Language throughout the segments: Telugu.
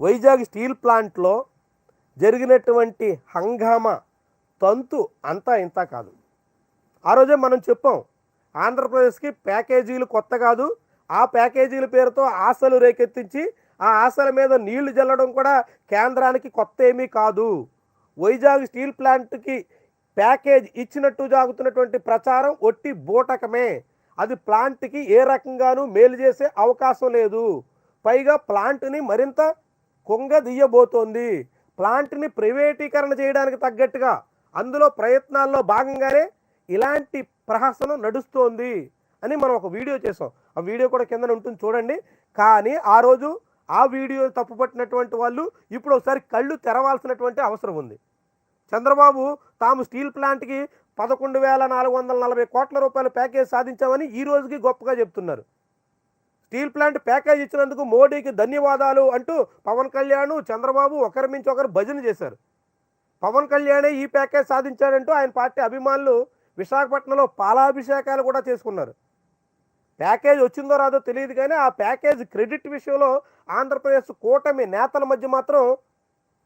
వైజాగ్ స్టీల్ ప్లాంట్లో జరిగినటువంటి హంగామా తంతు అంతా ఇంత కాదు. ఆ రోజే మనం చెప్పాం ఆంధ్రప్రదేశ్కి ప్యాకేజీలు కొత్త కాదు. ఆ ప్యాకేజీల పేరుతో ఆశలు రేకెత్తించి ఆ ఆశల మీద నీళ్ళు జల్లడం కూడా కేంద్రానికి కొత్త ఏమీ కాదు. వైజాగ్ స్టీల్ ప్లాంట్కి ప్యాకేజ్ ఇచ్చినట్టు జాగుతున్నటువంటి ప్రచారం ఒట్టి బూటకమే. అది ప్లాంట్కి ఏ రకంగానూ మేలు చేసే అవకాశం లేదు. పైగా ప్లాంట్ని మరింత కుంగదీయబోతోంది ప్లాంట్ని ప్రైవేటీకరణ చేయడానికి తగ్గట్టుగా అందులో ప్రయత్నాల్లో భాగంగానే ఇలాంటి ప్రహసనం నడుస్తోంది అని మనం ఒక వీడియో చేసాం ఆ వీడియో కూడా కింద ఉంటుంది చూడండి. కానీ ఆ రోజు ఆ వీడియో తప్పుపట్టినటువంటి వాళ్ళు ఇప్పుడు ఒకసారి కళ్ళు తెరవాల్సినటువంటి అవసరం ఉంది. చంద్రబాబు తాము స్టీల్ ప్లాంట్కి పదకొండు వేల నాలుగు వందల నలభై కోట్ల రూపాయల ప్యాకేజ్ సాధించామని ఈ రోజుకి గొప్పగా చెప్తున్నారు. స్టీల్ ప్లాంట్ ప్యాకేజ్ ఇచ్చినందుకు మోడీకి ధన్యవాదాలు అంటూ పవన్ కళ్యాణ్ చంద్రబాబు ఒకరి మించి ఒకరు భజన చేశారు. పవన్ కళ్యాణే ఈ ప్యాకేజ్ సాధించాడంటూ ఆయన పార్టీ అభిమానులు విశాఖపట్నంలో పాలాభిషేకాలు కూడా చేసుకున్నారు. ప్యాకేజ్ వచ్చిందో రాదో తెలియదు కానీ ఆ ప్యాకేజ్ క్రెడిట్ విషయంలో ఆంధ్రప్రదేశ్ కూటమి నేతల మధ్య మాత్రం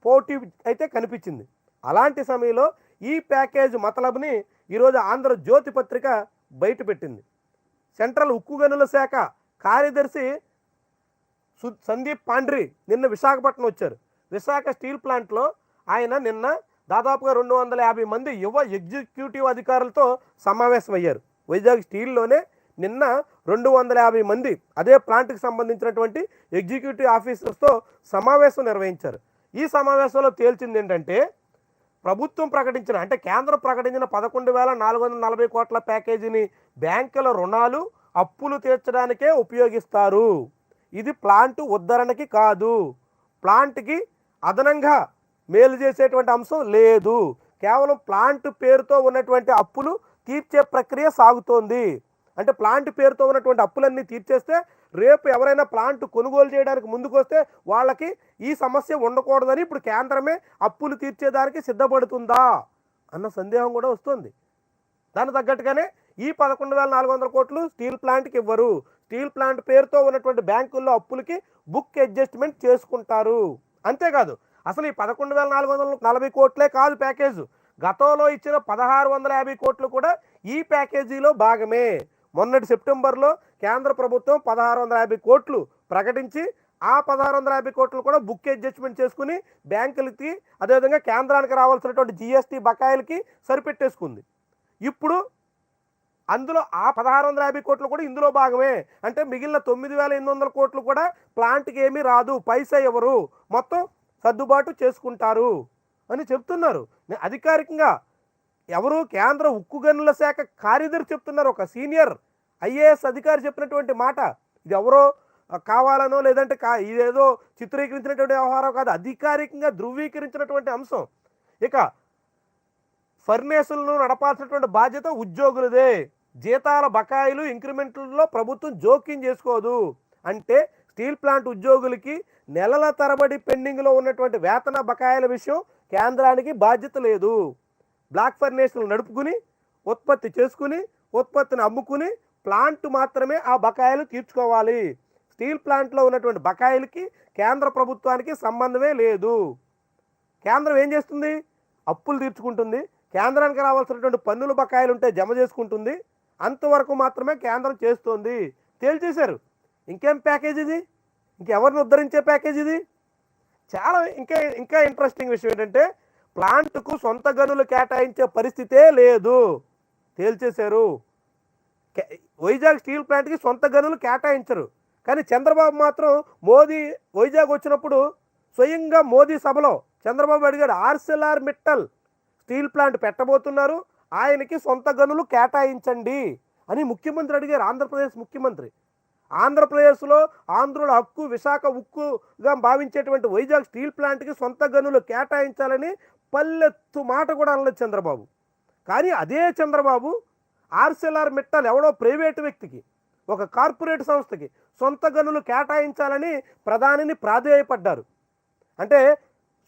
పోటీ అయితే కనిపించింది. అలాంటి సమయంలో ఈ ప్యాకేజ్ మతలబుని ఈరోజు ఆంధ్రజ్యోతి పత్రిక బయటపెట్టింది. సెంట్రల్ ఉక్కు గనుల శాఖ కార్యదర్శి సు- సందీప్ పాండ్రి నిన్న విశాఖపట్నం వచ్చారు. విశాఖ స్టీల్ ప్లాంట్లో ఆయన నిన్న దాదాపుగా రెండు వందల యాభై మంది యువ ఎగ్జిక్యూటివ్ అధికారులతో సమావేశమయ్యారు. వైజాగ్ స్టీల్లోనే నిన్న రెండు వందల యాభై మంది అదే ప్లాంట్కి సంబంధించినటువంటి ఎగ్జిక్యూటివ్ ఆఫీసర్స్తో సమావేశం నిర్వహించారు. ఈ సమావేశంలో తేల్చింది ఏంటంటే ప్రభుత్వం ప్రకటించిన అంటే కేంద్రం ప్రకటించిన పదకొండు వేల నాలుగు వందల నలభై కోట్ల ప్యాకేజీని బ్యాంకుల రుణాలు అప్పులు తీర్చడానికే ఉపయోగిస్తారు. ఇది ప్లాంట్ ఉద్ధరణకి కాదు. ప్లాంట్కి అదనంగా మేలు చేసేటువంటి అంశం లేదు. కేవలం ప్లాంట్ పేరుతో ఉన్నటువంటి అప్పులు తీర్చే ప్రక్రియ సాగుతోంది. అంటే ప్లాంట్ పేరుతో ఉన్నటువంటి అప్పులన్నీ తీర్చేస్తే రేపు ఎవరైనా ప్లాంట్ కొనుగోలు చేయడానికి ముందుకు వస్తే వాళ్ళకి ఈ సమస్య ఉండకూడదని ఇప్పుడు కేంద్రమే అప్పులు తీర్చేదానికి సిద్ధపడుతుందా అన్న సందేహం కూడా వస్తుంది. దాని తగ్గట్టుగానే ఈ పదకొండు వేల నాలుగు వందల కోట్లు స్టీల్ ప్లాంట్కి ఇవ్వరు. స్టీల్ ప్లాంట్ పేరుతో ఉన్నటువంటి బ్యాంకుల్లో అప్పులకి బుక్ అడ్జస్ట్మెంట్ చేసుకుంటారు. అంతేకాదు అసలు ఈ పదకొండు వేల నాలుగు వందల నలభై కోట్లే కాదు ప్యాకేజ్. గతంలో ఇచ్చిన పదహారు వందల యాభై కోట్లు కూడా ఈ ప్యాకేజీలో భాగమే. మొన్నటి సెప్టెంబర్లో కేంద్ర ప్రభుత్వం పదహారు వందల యాభై కోట్లు ప్రకటించి ఆ పదహారు వందల యాభై కోట్లు కూడా బుక్ అడ్జస్ట్మెంట్ చేసుకుని బ్యాంకులకి అదేవిధంగా కేంద్రానికి రావాల్సినటువంటి జిఎస్టీ బకాయిలకి సరిపెట్టేసుకుంది. ఇప్పుడు అందులో ఆ పదహారు వందల యాభై కోట్లు కూడా ఇందులో భాగమే. అంటే మిగిలిన తొమ్మిది వేల ఎనిమిది వందల కోట్లు కూడా ప్లాంట్కి ఏమీ రాదు. పైసా ఎవరు? మొత్తం సర్దుబాటు చేసుకుంటారు అని చెప్తున్నారు. అధికారికంగా ఎవరు? కేంద్ర ఉక్కు గనుల శాఖ కార్యదర్శి చెప్తున్నారు. ఒక సీనియర్ ఐఏఎస్ అధికారి చెప్పినటువంటి మాట. ఇది ఎవరో కావాలనో లేదంటే కా ఇదేదో చిత్రీకరించినటువంటి వ్యవహారం కాదు. అధికారికంగా ధృవీకరించినటువంటి అంశం. ఇక ఫర్నేసులను నడపాల్సినటువంటి బాధ్యత ఉద్యోగులదే. జీతాల బకాయిలు ఇంక్రిమెంట్లలో ప్రభుత్వం జోక్యం చేసుకోదు. అంటే స్టీల్ ప్లాంట్ ఉద్యోగులకి నెలల తరబడి పెండింగ్లో ఉన్నటువంటి వేతన బకాయిల విషయం కేంద్రానికి బాధ్యత లేదు. బ్లాక్ ఫర్నేసులు నడుపుకుని ఉత్పత్తి చేసుకుని ఉత్పత్తిని అమ్ముకుని ప్లాంట్ మాత్రమే ఆ బకాయిలు తీర్చుకోవాలి. స్టీల్ ప్లాంట్లో ఉన్నటువంటి బకాయిలకి కేంద్ర ప్రభుత్వానికి సంబంధమే లేదు. కేంద్రం ఏం చేస్తుంది? అప్పులు తీర్చుకుంటుంది. కేంద్రానికి రావాల్సినటువంటి పన్నుల బకాయిలు ఉంటే జమ చేసుకుంటుంది. అంతవరకు మాత్రమే కేంద్రం చేస్తోంది. తేల్చేశారు. ఇంకేం ప్యాకేజ్ ఇది? ఇంకెవరిని ఉద్ధరించే ప్యాకేజ్ ఇది? చాలా ఇంకా ఇంకా ఇంట్రెస్టింగ్ విషయం ఏంటంటే ప్లాంట్కు సొంత గనులు కేటాయించే పరిస్థితే లేదు. తేల్చేశారు. కే- వైజాగ్ స్టీల్ ప్లాంట్కి సొంత గనులు కేటాయించరు. కానీ చంద్రబాబు మాత్రం మోదీ వైజాగ్ వచ్చినప్పుడు స్వయంగా మోదీ సభలో చంద్రబాబు అడిగాడు ఆర్సెల్ఆర్ మిట్టల్ స్టీల్ ప్లాంట్ పెట్టబోతున్నారు. ఆయనకి సొంత గనులు కేటాయించండి అని ముఖ్యమంత్రి అడిగారు ఆంధ్రప్రదేశ్ ముఖ్యమంత్రి. ఆంధ్రప్రదేశ్లో ఆంధ్రుల హక్కు విశాఖ ఉక్కుగా భావించేటువంటి వైజాగ్ స్టీల్ ప్లాంట్కి సొంత గనులు కేటాయించాలని పల్లెత్తు మాట కూడా అనలేదు చంద్రబాబు. కానీ అదే చంద్రబాబు ఆర్సెల్ఆర్ మిట్టాలు ఎవడో ప్రైవేటు వ్యక్తికి ఒక కార్పొరేట్ సంస్థకి సొంత గనులు కేటాయించాలని ప్రధానిని ప్రాధేయపడ్డారు. అంటే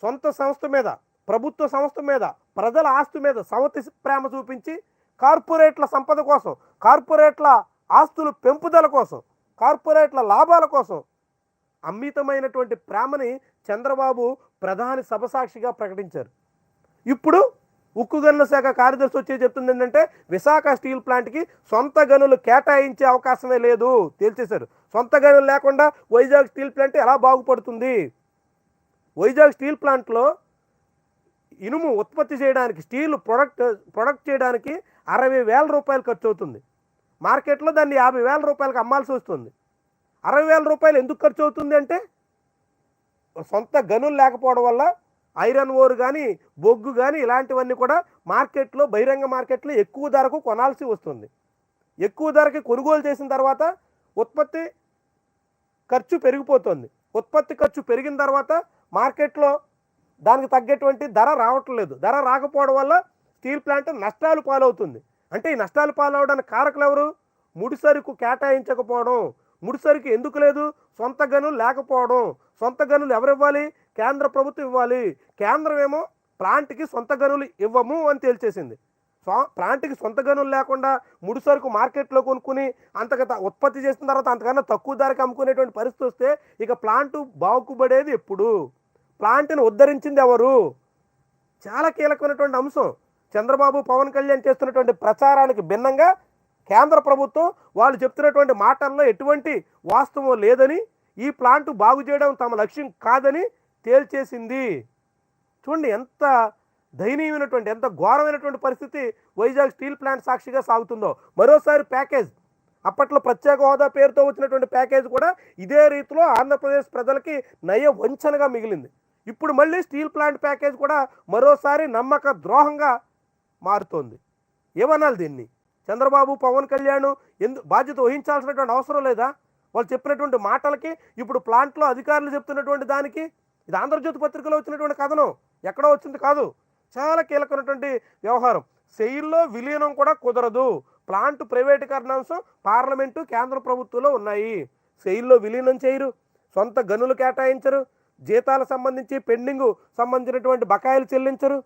సొంత సంస్థ మీద ప్రభుత్వ సంస్థ మీద ప్రజల ఆస్తి మీద సమతి ప్రేమ చూపించి కార్పొరేట్ల సంపద కోసం కార్పొరేట్ల ఆస్తులు పెంపుదల కోసం కార్పొరేట్ల లాభాల కోసం అమితమైనటువంటి ప్రేమని చంద్రబాబు ప్రధాని సభసాక్షిగా ప్రకటించారు. ఇప్పుడు ఉక్కు గనుల శాఖ కార్యదర్శి వచ్చి చెప్తుంది ఏంటంటే విశాఖ స్టీల్ ప్లాంట్కి సొంత గనులు కేటాయించే అవకాశమే లేదు తేల్చేశారు. సొంత గనులు లేకుండా వైజాగ్ స్టీల్ ప్లాంట్ ఎలా బాగుపడుతుంది? వైజాగ్ స్టీల్ ప్లాంట్లో ఇనుము ఉత్పత్తి చేయడానికి స్టీల్ ప్రొడక్ట్ ప్రొడక్ట్ చేయడానికి అరవై వేల రూపాయలు ఖర్చు అవుతుంది. మార్కెట్లో దాన్ని యాభై వేల రూపాయలకు అమ్మాల్సి వస్తుంది. అరవై వేల రూపాయలు ఎందుకు ఖర్చు అవుతుంది అంటే సొంత గనులు లేకపోవడం వల్ల ఐరన్ ఓర్ కానీ బొగ్గు కానీ ఇలాంటివన్నీ కూడా మార్కెట్లో బహిరంగ మార్కెట్లో ఎక్కువ ధరకు కొనాల్సి వస్తుంది. ఎక్కువ ధరకి కొనుగోలు చేసిన తర్వాత ఉత్పత్తి ఖర్చు పెరిగిపోతుంది. ఉత్పత్తి ఖర్చు పెరిగిన తర్వాత మార్కెట్లో దానికి తగ్గేటువంటి ధర రావట్లేదు. ధర రాకపోవడం వల్ల స్టీల్ ప్లాంట్ నష్టాలు పాలవుతుంది. అంటే ఈ నష్టాలు పాలవడానికి కారకులు ఎవరు? ముడిసరుకు కేటాయించకపోవడం. ముడిసరుకు ఎందుకు లేదు? సొంత గనులు లేకపోవడం. సొంత గనులు ఎవరు ఇవ్వాలి కేంద్ర ప్రభుత్వం ఇవ్వాలి. కేంద్రం ఏమో ప్లాంట్కి సొంత గనులు ఇవ్వము అని తేల్చేసింది. ప్లాంట్కి సొంత గనులు లేకుండా ముడిసరుకు మార్కెట్లో కొనుక్కుని అంతగా ఉత్పత్తి చేసిన తర్వాత అంతకన్నా తక్కువ ధరకు అమ్ముకునేటువంటి పరిస్థితి వస్తే ఇక ప్లాంట్ బాగుపడేది ఎప్పుడు? ప్లాంట్ను ఉద్ధరించింది ఎవరు? చాలా కీలకమైనటువంటి అంశం. చంద్రబాబు పవన్ కళ్యాణ్ చేస్తున్నటువంటి ప్రచారానికి భిన్నంగా కేంద్ర ప్రభుత్వం వాళ్ళు చెప్తున్నటువంటి మాటల్లో ఎటువంటి వాస్తవం లేదని ఈ ప్లాంట్ బాగు చేయడం తమ లక్ష్యం కాదని తేల్చేసింది. చూడండి ఎంత దయనీయమైనటువంటి ఎంత ఘోరమైనటువంటి పరిస్థితి వైజాగ్ స్టీల్ ప్లాంట్ సాక్షిగా సాగుతుందో. మరోసారి ప్యాకేజ్ అప్పట్లో ప్రత్యేక హోదా పేరుతో వచ్చినటువంటి ప్యాకేజ్ కూడా ఇదే రీతిలో ఆంధ్రప్రదేశ్ ప్రజలకి నయ వంచనగా మిగిలింది. ఇప్పుడు మళ్ళీ స్టీల్ ప్లాంట్ ప్యాకేజ్ కూడా మరోసారి నమ్మక ద్రోహంగా మారుతోంది. ఏమనాలి దీన్ని? చంద్రబాబు పవన్ కళ్యాణ్ ఎందు బాధ్యత వహించాల్సినటువంటి అవసరం లేదా? వాళ్ళు చెప్పినటువంటి మాటలకి ఇప్పుడు ప్లాంట్లో అధికారులు చెప్తున్నటువంటి దానికి ఇది ఆంధ్రజ్యోతి పత్రికలో వచ్చినటువంటి కథనం ఎక్కడో వచ్చింది కాదు. చాలా కీలకమైనటువంటి వ్యవహారం. సెయిల్లో విలీనం కూడా కుదరదు. ప్లాంట్ ప్రైవేటీకరణ అంశం పార్లమెంటు కేంద్ర ప్రభుత్వంలో ఉన్నాయి. సెయిల్లో విలీనం చేయరు సొంత గనులు కేటాయించరు జీతాలకు సంబంధించి పెండింగ్ సంబంధించినటువంటి బకాయిలు చెల్లించరు.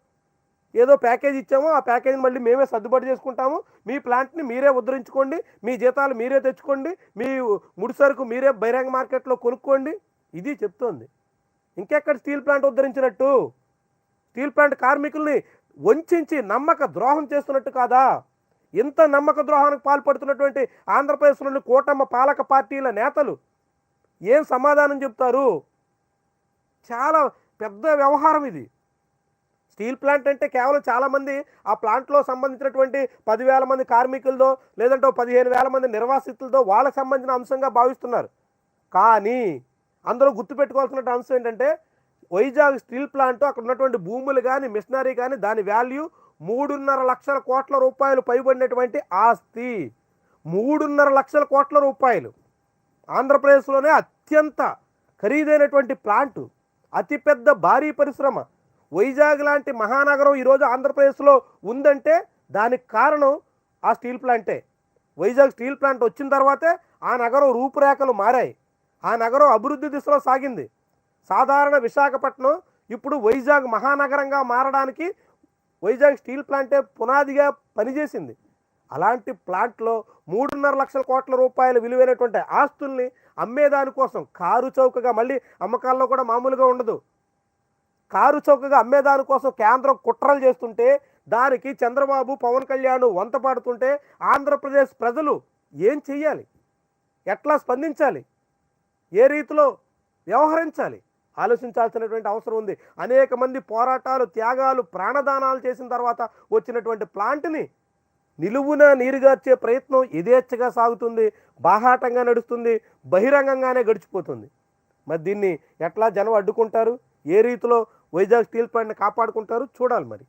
ఏదో ప్యాకేజ్ ఇచ్చామో ఆ ప్యాకేజ్ మళ్ళీ మేమే సర్దుబాటు చేసుకుంటాము. మీ ప్లాంట్ని మీరే ఉద్ధరించుకోండి మీ జీతాలు మీరే తెచ్చుకోండి మీ ముడిసరుకు మీరే బహిరంగ మార్కెట్లో కొనుక్కోండి. ఇది చెప్తోంది. ఇంకెక్కడ స్టీల్ ప్లాంట్ ఉద్ధరించినట్టు? స్టీల్ ప్లాంట్ కార్మికుల్ని వంచి నమ్మక ద్రోహం చేస్తున్నట్టు కాదా? ఇంత నమ్మక ద్రోహానికి పాల్పడుతున్నటువంటి ఆంధ్రప్రదేశ్లోని కూటమి పాలక పార్టీల నేతలు ఏం సమాధానం చెప్తారు? చాలా పెద్ద వ్యవహారం ఇది. స్టీల్ ప్లాంట్ అంటే కేవలం చాలామంది ఆ ప్లాంట్లో సంబంధించినటువంటి పదివేల మంది కార్మికులతో లేదంటే పదిహేను వేల మంది నిర్వాసితులతో వాళ్ళకి సంబంధించిన అంశంగా భావిస్తున్నారు. కానీ అందరూ గుర్తుపెట్టుకోవాల్సిన అంశం ఏంటంటే వైజాగ్ స్టీల్ ప్లాంట్ అక్కడ ఉన్నటువంటి భూములు కానీ మిషనరీ కానీ దాని వాల్యూ మూడున్నర లక్షల కోట్ల రూపాయలు పైబడినటువంటి ఆస్తి. మూడున్నర లక్షల కోట్ల రూపాయలు. ఆంధ్రప్రదేశ్లోనే అత్యంత ఖరీదైనటువంటి ప్లాంట్. అతిపెద్ద భారీ పరిశ్రమ. వైజాగ్ లాంటి మహానగరం ఈరోజు ఆంధ్రప్రదేశ్లో ఉందంటే దానికి కారణం ఆ స్టీల్ ప్లాంటే. వైజాగ్ స్టీల్ ప్లాంట్ వచ్చిన తర్వాతే ఆ నగరం రూపురేఖలు మారాయి. ఆ నగరం అభివృద్ధి దిశలో సాగింది. సాధారణ విశాఖపట్నం ఇప్పుడు వైజాగ్ మహానగరంగా మారడానికి వైజాగ్ స్టీల్ ప్లాంటే పునాదిగా పనిచేసింది. అలాంటి ప్లాంట్లో మూడున్నర లక్షల కోట్ల రూపాయల విలువైనటువంటి ఆస్తుల్ని అమ్మేదానికోసం కారు చౌకగా మళ్ళీ అమ్మకాల్లో కూడా మామూలుగా ఉండదు. కారు చౌకగా అమ్మేదానికోసం కేంద్రం కుట్రలు చేస్తుంటే దానికి చంద్రబాబు పవన్ కళ్యాణ్ వంత పాడుతుంటే ఆంధ్రప్రదేశ్ ప్రజలు ఏం చెయ్యాలి? ఎట్లా స్పందించాలి? ఏ రీతిలో వ్యవహరించాలి? ఆలోచించాల్సినటువంటి అవసరం ఉంది. అనేక మంది పోరాటాలు త్యాగాలు ప్రాణదానాలు చేసిన తర్వాత వచ్చినటువంటి ప్లాంట్ని నిలువున నీరుగార్చే ప్రయత్నం యథేచ్ఛగా సాగుతుంది. బాహాటంగా నడుస్తుంది. బహిరంగంగానే గడిచిపోతుంది. మరి దీన్ని ఎట్లా జనం అడ్డుకుంటారు? ఏ రీతిలో వైజాగ్ స్టీల్ ప్లాంట్ని కాపాడుకుంటారు? చూడాలి మరి.